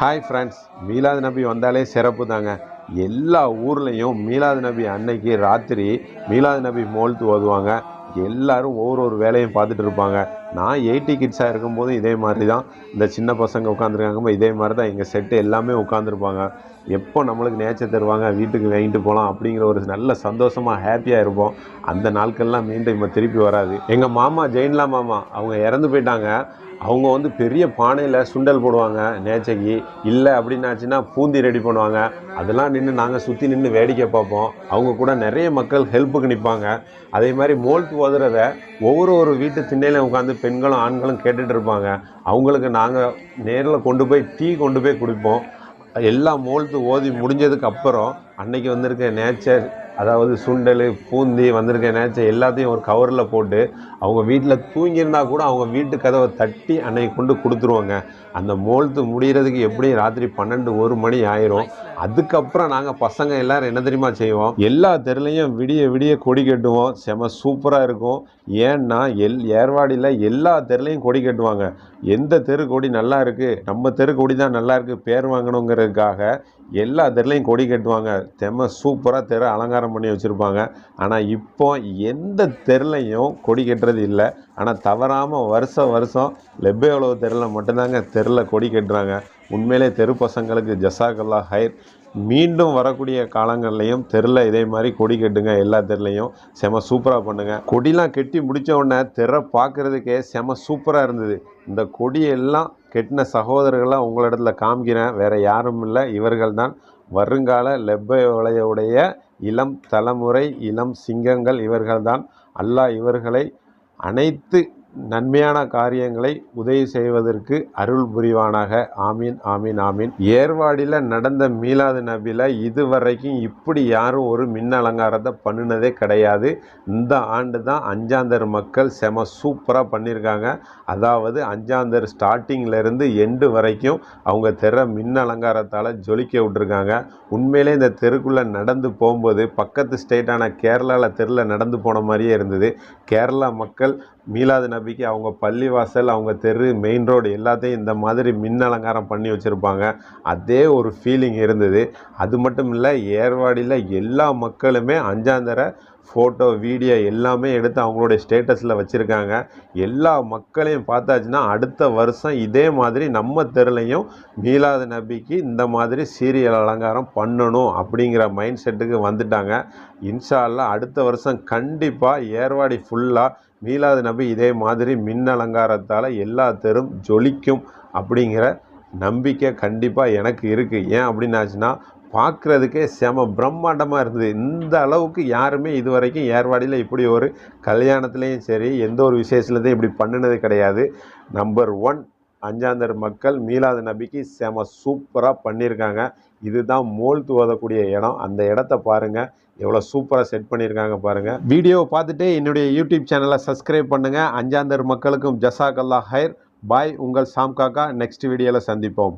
Hi friends Milad Nabi வந்தாலே சிறப்பு தாங்க. எல்லா ஊர்லேயும் மீலாது நபி அன்னைக்கு ராத்திரி மீலாது நபி மோல்த்து ஓதுவாங்க. எல்லோரும் ஒவ்வொரு ஒரு வேலையும் பார்த்துட்டு இருப்பாங்க. நான் எயிட்டி கிட்ஸாக இருக்கும்போது இதே மாதிரி தான் இந்த சின்ன பசங்க உட்காந்துருக்காங்க இதே மாதிரி தான் எங்கள் செட்டு எல்லாமே உட்காந்துருப்பாங்க எப்போ நம்மளுக்கு நேச்சர் தருவாங்க வீட்டுக்கு வாங்கிட்டு போகலாம் அப்படிங்கிற ஒரு நல்ல சந்தோஷமாக ஹாப்பியாக இருப்போம். அந்த நாட்கள்லாம் மீண்டும் இப்போ திருப்பி வராது. எங்கள் மாமா ஜெயின்லா மாமா அவங்க இறந்து போயிட்டாங்க. அவங்க வந்து பெரிய பானையில் சுண்டல் போடுவாங்க நேச்சைக்கு. இல்லை அப்படின்னாச்சுன்னா பூந்தி ரெடி பண்ணுவாங்க. அதெல்லாம் நின்று நாங்கள் சுற்றி நின்று வேடிக்கை பார்ப்போம். அவங்க கூட நிறைய மக்கள் ஹெல்ப்புக்கு நிற்பாங்க அதே மாதிரி மோல்ட் ஓதுறத ஒவ்வொரு ஒரு வீட்டு திண்ணையில உட்காந்து பெண்களும் ஆண்களும் கேட்டுட்டு இருப்பாங்க. அவங்களுக்கு நாங்கள் நேரில் கொண்டு போய் டீ கொண்டு போய் குடிப்போம். எல்லாம் மோழ்த்து ஓதி முடிஞ்சதுக்கு அப்புறம் அன்னைக்கு வந்திருக்க நேச்சர் அதாவது சுண்டல் பூந்தி வந்திருக்க நேச்சர் எல்லாத்தையும் ஒரு கவரில் போட்டு அவங்க வீட்டில் தூங்கியிருந்தா கூட அவங்க வீட்டு கதவை தட்டி அன்னைக்கு கொண்டு கொடுத்துருவாங்க. அந்த மோழ்த்து முடிகிறதுக்கு எப்படியும் ராத்திரி பன்னெண்டு ஒரு மணி ஆயிரும். அதுக்கப்புறம் நாங்கள் பசங்க எல்லாரும் என்ன தெரியுமா செய்வோம்? எல்லா தெருலையும் விடிய விடிய கொடி கட்டுவோம். செம சூப்பராக இருக்கும். ஏன்னா எல் ஏர்வாடியில் எல்லா தெருலையும் கொடி கட்டுவாங்க. எந்த தெரு கொடி நல்லா இருக்குது நம்ம தெரு கொடி தான் நல்லா இருக்குது பேர் வாங்கணுங்கிறதுக்காக எல்லா தெருலையும் கொடி கட்டுவாங்க. செம சூப்பராக தெரு அலங்காரம் பண்ணி வச்சுருப்பாங்க. ஆனால் இப்போ எந்த தெருலையும் கொடி கட்டுறது இல்லை. ஆனால் தவறாமல் வருஷம் வருஷம் லெப்பே உழவு தெருவில் மட்டும்தாங்க தெருவில் கொடி கட்டுறாங்க. உண்மையிலே தெரு பசங்களுக்கு ஜசாகல்லா ஹைர். மீண்டும் வரக்கூடிய காலங்கள்லையும் தெருல இதே மாதிரி கொடி கட்டுங்க எல்லா தெருலையும். செம சூப்பராக பண்ணுங்க. கொடிலாம் கெட்டி முடித்த உடனே தெரை பார்க்குறதுக்கே செம சூப்பராக இருந்தது. இந்த கொடியெல்லாம் கெட்டின சகோதரர்களாக உங்களிடத்துல காமிக்கிறேன். வேற யாரும் இல்லை இவர்கள் தான் வருங்கால லெப்பை இளம் தலைமுறை இளம் சிங்கங்கள் இவர்கள்தான் அல்லாஹ் இவர்களை அனைத்து நன்மையான காரியங்களை உதவி செய்வதற்கு அருள் புரிவானாக. ஆமீன் ஆமீன் ஆமீன். ஏர்வாடியில் நடந்த மீலாது நபியில் இதுவரைக்கும் இப்படி யாரும் ஒரு மின் அலங்காரத்தை பண்ணினதே கிடையாது. இந்த ஆண்டு தான் அஞ்சாந்தர் மக்கள் செம சூப்பராக பண்ணியிருக்காங்க அதாவது அஞ்சாந்தர் ஸ்டார்டிங்கிலேருந்து எண்டு வரைக்கும் அவங்க தெர மின் அலங்காரத்தால் ஜொலிக்க விட்டுருக்காங்க. உண்மையிலே இந்த தெருக்குள்ளே நடந்து போகும்போது பக்கத்து ஸ்டேட்டான கேரளாவில் தெருவில் நடந்து போன மாதிரியே இருந்தது. கேரளா மக்கள் மீலாது நபிக்கு அவங்க பள்ளிவாசல் அவங்க தெரு மெயின் ரோடு எல்லாத்தையும் இந்த மாதிரி மின் அலங்காரம் பண்ணி வச்சுருப்பாங்க. அதே ஒரு ஃபீலிங் இருந்தது. அது மட்டும் இல்லை ஏர்வாடியில் எல்லா மக்களுமே அஞ்சாந்தர ஃபோட்டோ வீடியோ எல்லாமே எடுத்து அவங்களுடைய ஸ்டேட்டஸில் வச்சுருக்காங்க. எல்லா மக்களையும் பார்த்தாச்சுன்னா அடுத்த வருஷம் இதே மாதிரி நம்ம தெருலையும் மீலாது நபிக்கு இந்த மாதிரி சீரியல் அலங்காரம் பண்ணணும் அப்படிங்கிற மைண்ட் செட்டுக்கு வந்துட்டாங்க. இன்ஷால்லா அடுத்த வருஷம் கண்டிப்பாக ஏர்வாடி ஃபுல்லாக மீலாது நபி இதே மாதிரி மின் அலங்காரத்தால் எல்லா தெரும் ஜொலிக்கும் அப்படிங்கிற நம்பிக்கை கண்டிப்பாக எனக்கு இருக்குது ஏன் அப்படின்னாச்சுன்னா பார்க்குறதுக்கே செம பிரம்மாண்டமாக இருந்தது. இந்த அளவுக்கு யாருமே இது வரைக்கும் ஏர்வாடியில் இப்படி ஒரு கல்யாணத்துலேயும் சரி எந்த ஒரு விசேஷத்துலேயும் இப்படி பண்ணினது கிடையாது. நம்பர் ஒன் அஞ்சாந்தர் மக்கள் மீலாது நபிக்கு செம சூப்பராக பண்ணியிருக்காங்க. இதுதான் மோல் துவதக்கூடிய இடம். அந்த இடத்த பாருங்கள் எவ்வளோ சூப்பராக செட் பண்ணியிருக்காங்க பாருங்கள் வீடியோவை பார்த்துட்டு என்னுடைய யூடியூப் சேனலை சப்ஸ்கிரைப் பண்ணுங்கள் அஞ்சாந்தர் மக்களுக்கும் ஜசாக் அல்லா ஹைர். பாய் உங்கள் சாம் காக்கா. நெக்ஸ்ட் வீடியோவில் சந்திப்போம்.